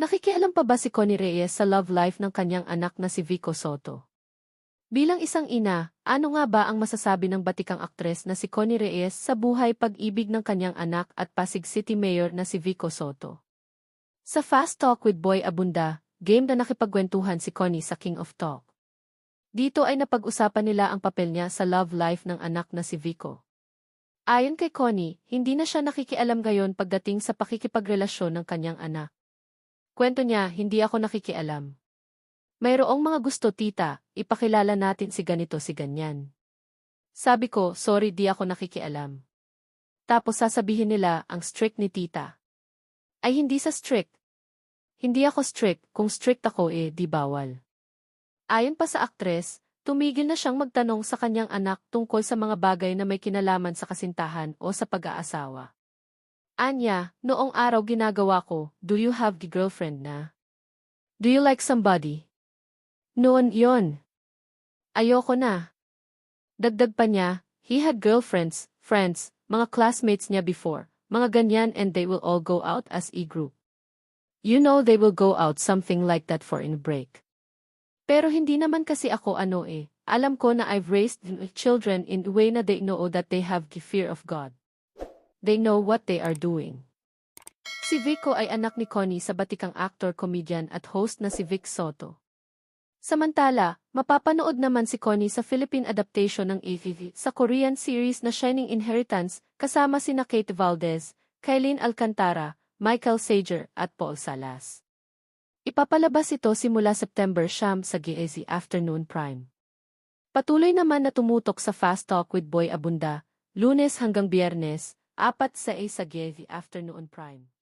Nakikialam pa ba si Connie Reyes sa love life ng kanyang anak na si Vico Soto? Bilang isang ina, ano nga ba ang masasabi ng batikang aktres na si Connie Reyes sa buhay pag-ibig ng kanyang anak at Pasig City Mayor na si Vico Soto? Sa Fast Talk with Boy Abunda, game na nakipagkwentuhan si Connie sa King of Talk. Dito ay napag-usapan nila ang papel niya sa love life ng anak na si Vico. Ayon kay Connie, hindi na siya nakikialam ngayon pagdating sa pakikipagrelasyon ng kanyang anak. Kwento niya, hindi ako nakikialam. Mayroong mga gusto tita, ipakilala natin si ganito si ganyan. Sabi ko, sorry di ako nakikialam. Tapos sasabihin nila, ang strict ni tita. Ay hindi sa strict. Hindi ako strict, kung strict ako eh, di bawal. Ayon pa sa aktres, tumigil na siyang magtanong sa kanyang anak tungkol sa mga bagay na may kinalaman sa kasintahan o sa pag-aasawa. Anya, noong araw ginagawa ko, do you have the girlfriend na? Do you like somebody? Noon yon. Ayoko na. Dagdag pa niya, he had girlfriends, friends, mga classmates niya before, mga ganyan and they will all go out as a group. You know they will go out something like that for in break. Pero hindi naman kasi ako ano eh, alam ko na I've raised children in a way na they know that they have the fear of God. They know what they are doing. Si Vico ay anak ni Connie sa batikang actor, comedian at host na si Vic Soto. Samantala, mapapanood naman si Connie sa Philippine adaptation ng AVV sa Korean series na Shining Inheritance kasama sina Kate Valdez, Kailin Alcantara, Michael Sager at Paul Salas. Ipapalabas ito simula September siyam sa GAZ Afternoon Prime. Patuloy naman na tumutok sa Fast Talk with Boy Abunda, lunes hanggang biyernes, apat sa A sa Afternoon Prime.